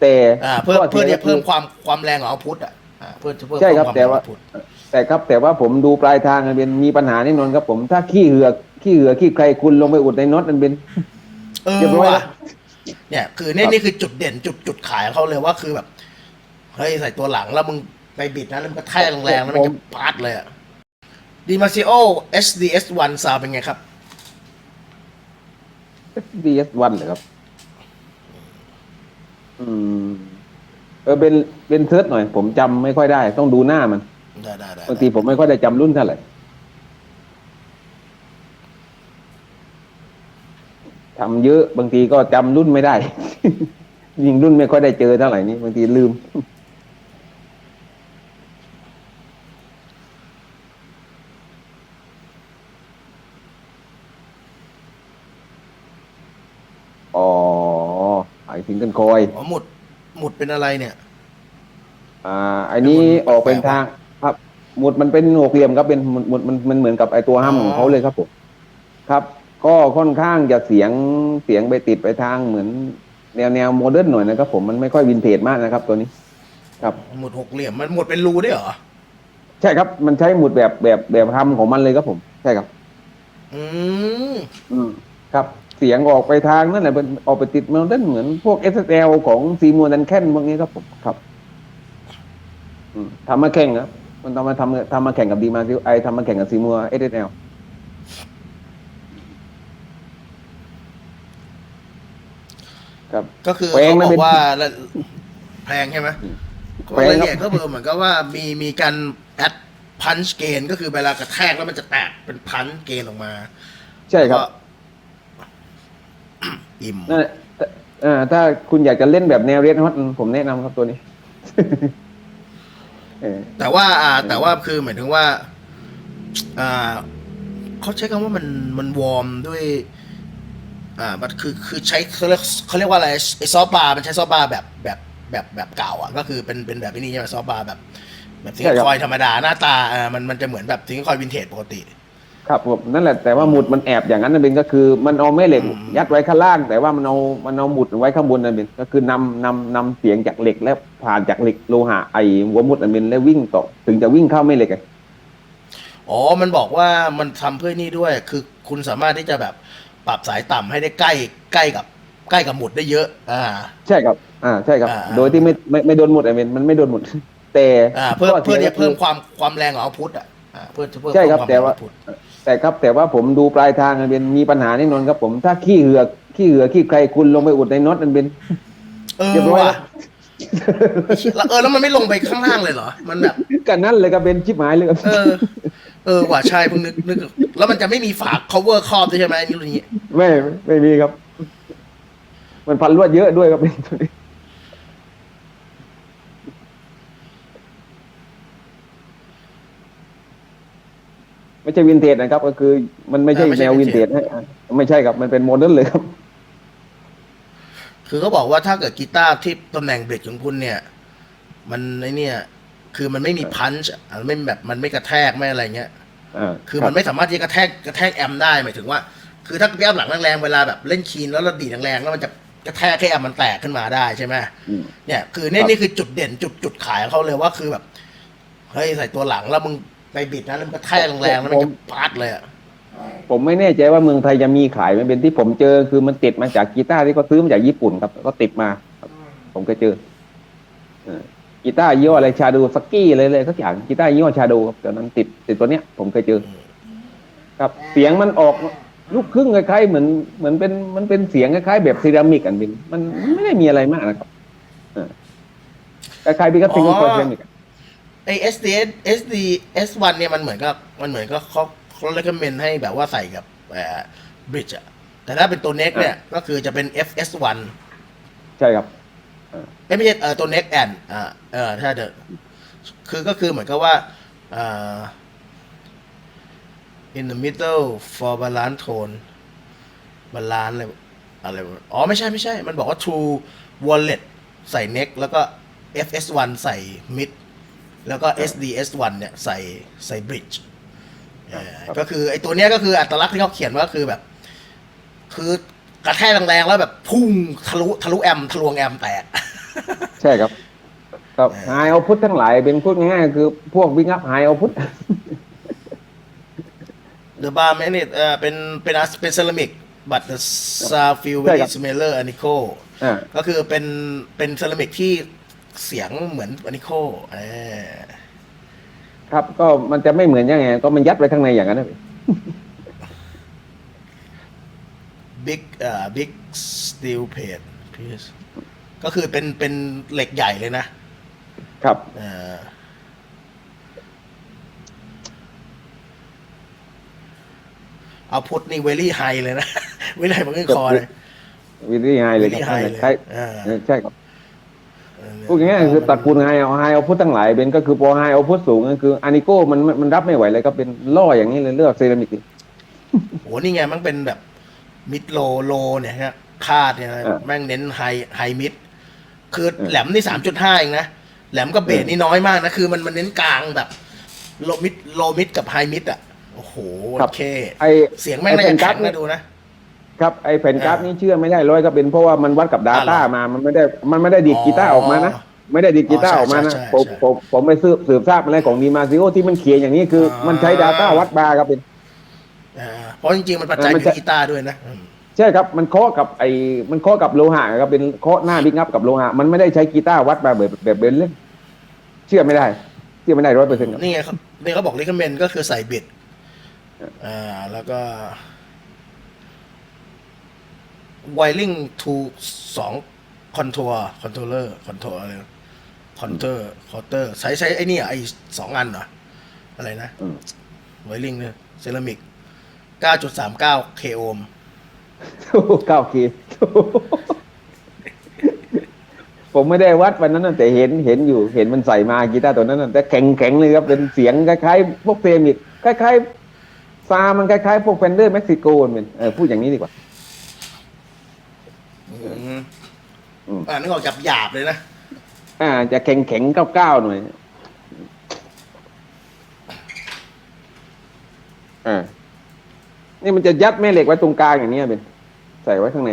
แต่อ่าเพื่อข้เพื่อสียที่จะเพิ่มก็คือความความแรงของเอาพุทอะอ่าเพื่อเพื่อใช่ครับเพิ่มแต่ว่าคมรง output แต่ครับแต่ว่าผมดูปลายทางมันเป็นมีปัญหาแน่นอนครับ ผมถ้าขี้เหือกขี้เหือขี้ใครคุณลงไปอุดในน็อตมันเป็นเออเรียบร้อยว่ะแล้วเนี่ย คือนี่ครับนี่คือจุดเด่นจุดจุดขายของเขาเลยว่าคือแบบเฮ้ยใส่ตัวหลังแล้วมึงไปบิดนะแล้วมันก็แทกแรงๆแล้วมันจะปาดเลยอะดีมาซิโอ SDS 1 ซาวเป็นไงครับ DS1 เหรอครับ อืม เออเป็นเป็นเซิร์ชหน่อย ผมจำไม่ค่อยได้ ต้องดูหน้ามันได้ได้ได้บางทีผมไม่ค่อยได้จำรุ่นเท่าไหร่ทำเยอะบางทีก็จำรุ่นไม่ได้ ยิงรุ่นไม่ค่อยได้เจอเท่าไหร่นี่บางทีลืม อ๋อ หมายถึงกันคอย อ๋อหมุดหมุดเป็นอะไรเนี่ย อ่าอันนี้ออกเป็นทางครับ หมุดมันเป็นหกเหลี่ยมครับเป็นหมุดหมุดมันมันเหมือนกับไอตัวห้ามอ๋อของเขาเลยครับผมครับ ก็ค่อนข้างจะเสียงเสียงไปติดไปทางเหมือน แนวแนวโมเดิร์นหน่อยนะครับผมมันไม่ค่อยวินเทจมากนะครับ ตัวนี้ ครับ หมุดหกเหลี่ยมมันหมุดเป็นรูด้วยเหรอ ใช่ครับ มันใช้หมุดแบบแบบแบบทำของมันเลยครับผม ใช่ครับ อืม อืมครับ เสียงออกไปทางนั่นแหละเป็นออกไปติดโมเดิร์นเหมือนพวก SSL ของซีมัวดันแคนพวกนี้ครับผมครับอืมทำมาแข่งครับมันทำมาทำทำมาแข่งกับดีมาซิไอทำมาแข่งกับซีมัว SSL ครับก็คือแพงเขานะบอเป็นกว่าละแพงใช่ไหมแพงรายครับละเอียดก็เหมือนกับว่ามีมีการแอดพันช์เกนก็คือเวลากระแทกแล้วมันจะแตกเป็นพันช์เกนออกมา ใช่ครับก็ อิ่มนั่นแหละแต่อ่าถ้าคุณอยากจะเล่นแบบแนวเรียนฮอตผมแนะนำครับตัวนี้เออแต่ว่าอ่า แต่ว่าคือหมายถึงว่า อ่าเขาใช้คำว่ามันมันวอร์มด้วย อ่ามันคือคือใช้เขาเรียกเขาเรียกว่าอะไรไอซอฟต์บาร์มันใช้ซอฟต์บาร์แบบแบบแบบแบบเก่าอะก็คือเป็นเป็นแบบนี้ใช่ไหมซอฟต์บาร์แบบ แบบสิงคอยธรรมดาหน้าตาอ่ามันมันจะเหมือนแบบสิงคอยวินเทจปกติ ครับผมนั่นแหละแต่ว่าหมุดมันแอบอย่างนั้นนั่นเป็นก็คือ มันเอาแม่เหล็กอืมยัดไว้ข้างล่าง แต่ว่ามันเอามันเอาหมุดไว้ข้างบนนั่นเป็นก็คือนำนำนำเสียงจากเหล็กและผ่านจากเหล็กโลหะไอหัวหมุดนั่นเป็นแล้ววิ่งต่อถึงจะวิ่งเข้าแม่เหล็กอะอ๋อ มันบอกว่ามันทำเพื่อนี่ด้วย คือคุณสามารถที่จะแบบปรับสายต่ำให้ได้ใกล้ใกล้กับใกล้กับหมุดได้เยอะ อ่า ใช่ครับ อ่า ใช่ครับอ่าโดยที่ไม่ไม่ไม่โดนหมุดไอเป็นมันไม่โดนหมุดแต่อ่าเพื่อข้เพื่อสียที่จะเพิ่มก็คือความความแรงของเอาพุทอะอ่าเพื่อเพื่อใช่ครับเพิ่มแต่ว่า คมรง output แต่ครับแต่ว่าผมดูปลายทางมันเป็นมีปัญหาแน่นอนครับผม ถ้าขี้เหือกขี้เหือขี้ใครคุณลงไปอุดในน็อตมันเป็นเออเรียบร้อยว่ะแล้วเออแล้วมันไม่ลงไปข้างล่างเลยเหรอ มันแบบกันนั่นเลยก็เป็นชิบหายเลยครับเออ เออว่ะใช่เพิ่งนึกนึกแล้วมันจะไม่มีฝา cover ครอบด้วยใช่ไหมอันนี่รุ่นนี้ไม่ไม่มีครับ มันพันลวดเยอะด้วยครับเป็นตัวนี้ ไม่ใช่วินเทจนะครับ ก็คือมันไม่ใช่อ่าไม่ใช่แนววินเทจ vintage ให้ไม่ใช่ครับมันเป็นโมเดิร์นเลยครับ คือเขาบอกว่าถ้าเกิดกีตาร์ที่ตำแหน่งเบรกของคุณเนี่ย มันไอเนี่ย คือมันไม่มีพันช์อะไม่แบบมันไม่กระแทกไม่อะไรเงี้ยอ่าคือมันไม่สามารถที่จะกระแทกกระแทกแอมป์ได้หมายถึงว่า คือถ้าแก้มหลังแรงๆเวลาแบบเล่นคีนแล้วเราดีดแรงๆแล้วมันจะกระแทกให้แอมป์มันแตกขึ้นมาได้ใช่ไหมอืมเนี่ย คือนี่ครับนี่คือจุดเด่นจุดจุดขายของเขาเลยว่าคือแบบเฮ้ยใส่ตัวหลังแล้วมึง ไปบิดนะแล้วมันกระแทกแรงๆแล้วมันจะปาดเลยอะผมไม่แน่ใจว่าเมืองไทยจะมีขายไหมันเป็นที่ผมเจอคือมันติดมาจากกีตาร์ที่เขาซื้อมาจากญี่ปุ่นครับก็ติดมาครับผมก็เจอเออกีตาร์ยี่ห้ออะไรชาดูสกี้เลยเลยสักอย่างกีตาร์ยี่ห้อชาดูครับตอนนั้นติดติดตัวเนี้ย ผมเคยเจอ ครับ เสียงมันออกลูกครึ่งคล้ายๆเหมือนเหมือนเป็นมันเป็นเสียงคล้ายๆแบบซีรามิกอันเป็นมันไม่ได้มีอะไรมากนะครับเออคล้ายๆพี่ก็ทิ้งคอยเซรามิก อะไอ SD SD S1 เนี่ยมันเหมือนกับมันเหมือนกับเขาเขาเล c o m m e n d ให้แบบว่าใส่กับเอ่อบริดจ์อะแต่ถ้าเป็นตัว neck เนี่ยก็คือจะเป็น FS1 ใช่ครับเอ้ยไม่ใช่เออตัว neck and อ่าเออถ้าเดอคือก็คือเหมือนกับว่าอ่า in the middle for balance tone balance อะไรอะไรวะอ๋อไม่ใช่ไม่ใช่ มันบอกว่า true wallet ใส่ neck แล้วก็ FS1 ใส่ mid แล้วก็ SDS1 เนี่ยใส่ใส่ bridge เออครับก็คือไอ้ตัวเนี้ยก็คืออัตลักษณ์ที่เขาเขียนว่าคือแบบ คือกระแทกแรงๆแล้วแบบพุ่งทะลุทะลุแอมป์ทะลวงแอมป์แตก ใช่ครับครับไฮเอาพุททั้งหลายเป็นพูดง่ายๆคือพวกวิ่งอัพไฮเอาพุท The bar magnet เอ่อเป็นเป็นอัสเป็นเซรามิก but the sound feel ใช่ very ครับ similar a n i c o อ่าก็คือเป็นเป็นเซรามิกที่ เสียงเหมือนอ n i c o เออครับ ก็มันจะไม่เหมือนยังไง ก็มันยัดไว้ข้างในอย่างนั้นนะ big เอ่อ big steel plate piece ก็คือเป็นเป็นเหล็กใหญ่เลยนะ ครับเอ่อเอาพุทนี่เวลี่ไฮเลยนะเวลี่ไฮมันขึ้นคอเลยวิธีไฮเลยค Very รับ high เลยใช่อ่าใช่ครับเออ พูดง่ายๆคือตระกูลไฮเอาไฮเอาพุททั้งหลายเป็นก็คือพอไฮเอาพุทสูงก็คืออานิโก้มันมันมันรับไม่ไหวเลยก็เป็นล่ออย่างนี้เลยเลือกเซรามิกโหนี่ไงมันเป็นแบบมิดโลโลเนี่ยฮะคาดเนี่ยนะเออแม่งเน้นไฮไฮมิดคือเออแหลมนี่สามจุดห้าเองนะแหลมกับเบสนี่น้อยมากนะคือมันมันเน้นกลางแบบโลมิดโลมิดกับไฮมิดอะโอ้โหโอเคไอเสียงแม่งน่าจะแข็งนะดูนะ ครับไอแผ่นกราฟอ่านี้เชื่อไม่ได้ร้อยก็เป็นเพราะว่ามันวัดกับ Data อ่าเหรอมา มันไม่ได้มันไม่ได้ดีดอ๋อกีตาร์ออกมานะ ไม่ได้ดีดกีตาร์อ๋อออกมานะใช่ใช่ผมใช่ผมผมไปสืบสืบทราบมาแล้วของดีมาซิโอที่มันเขียนอย่างนี้คือออ มันใช้ Data วัดบาร์ครับเป็น อ่าเพราะจริงๆ มันปัจจัยเอออมันยู่จะ ที่กีตาร์ด้วยนะอืมใช่ครับมันเคาะกับไอ้มันเคาะกับโลหะครับเป็นเคาะหน้าบิ๊กอัพกับโลหะมันไม่ได้ใช้กีตาร์วัดมาแบบแบบเบนเล่นเชื่อไม่ได้ เชื่อไม่ได้ร้อยเปอร์เซ็นต์ครับ นี่ไงเขานี่เขาบอกลิคเมนก็คือใส่บิดอ่าแล้วก็ wiring to สองคอนโทรคอนโทรเลอร์คอนโทรอะไรคอนเตอร์คอเตอร์ใช้ใช้ไอ้นี่อะไอ้สองอันเหรอ อะไรนะอืมไวริงเนี่ยเซรามิก9.39 k โอห์มเก้าคีย์ผมไม่ได้วัดวันนั้นนะแต่เห็นเห็นอยู่เห็นมันใส่มากีตาร์ตัวนั้นนะแต่แข็งแข็งเลยครับเป็นเสียงคล้ายๆพวกเซมิกคล้ายๆซามันคล้ายๆพวกเฟนเดอร์เม็กซิโกมันเป็นเออพูดอย่างนี้ดีกว่า อืม อ่านึกออกหยาบหยาบๆเลยนะ อ่า จะแข็งแข็งๆเก้าๆหน่อยอ่านี่มันจะยัดแม่เหล็กไว้ตรงกลางอย่างนี้ยเป็นใส่ไว้ข้างใน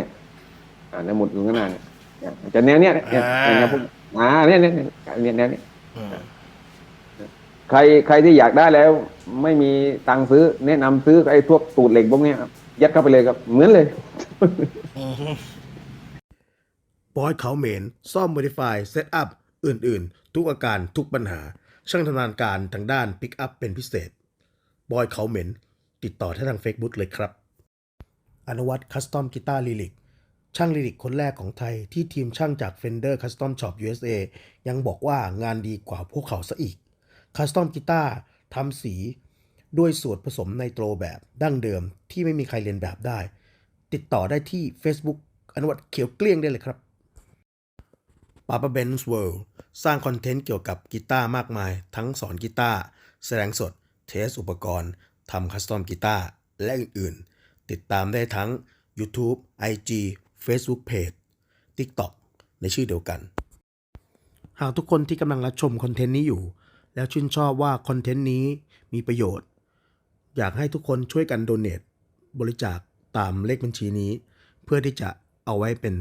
อ่าในหมุดอยู่ข้างหน้าเนี่ยอะมันจะแนวเนี้ยเนี่ยอ่าเนี่ยพวกอ่าเนี่ยเนี่ยเนี่ยเนี่ยแนวเนี้ยอืมใครใครที่อยากได้แล้ว ไม่มีตังค์ซื้อ แนะนำซื้อไอ้พวกตูดเหล็กพวกเนี้ยครับยัดเข้าไปเลยครับ เหมือนเลย อืม บอยเขาเมน ซ่อม Modify Setup อื่นๆ ทุกอาการทุกปัญหา ช่างชำนาญการทางด้าน Pick Up เป็นพิเศษบอยเขาเหมนติดต่อที่ทาง Facebook เลยครับ อนุวัตคัสตอมกีตาร์ลิลิกช่างลิลิกคนแรกของไทยที่ทีมช่างจาก Fender Custom Shop USA ยังบอกว่างานดีกว่าพวกเขาซะอีกคัสตอมกีตาร์ทำสีด้วยสูตรผสมไนโตรแบบดั้งเดิมที่ไม่มีใครเรียนแบบได้ ติดต่อได้ที่ Facebook อนุวัตเขียวเกลี้ยงได้เลยครับ ปาปาเบนส์เวิลด์สร้างคอนเทนต์เกี่ยวกับกีตาร์มากมาย ทั้งสอนกีตาร์แสดงสด เทสอุปกรณ์ทำคัสตอมกีตาร์และอื่นๆ ติดตามได้ทั้ง YouTube IG Facebook Page TikTok ในชื่อเดียวกัน หากทุกคนที่กำลังรับชมคอนเทนต์นี้อยู่ แล้วชื่นชอบว่าคอนเทนต์นี้มีประโยชน์ อยากให้ทุกคนช่วยกันโดเน a t บริจาคตามเลขบัญชีนี้ เพื่อที่จะเอาไว้เป็น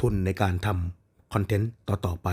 ทุนในการทำ คอนเทนต์ต่อๆไป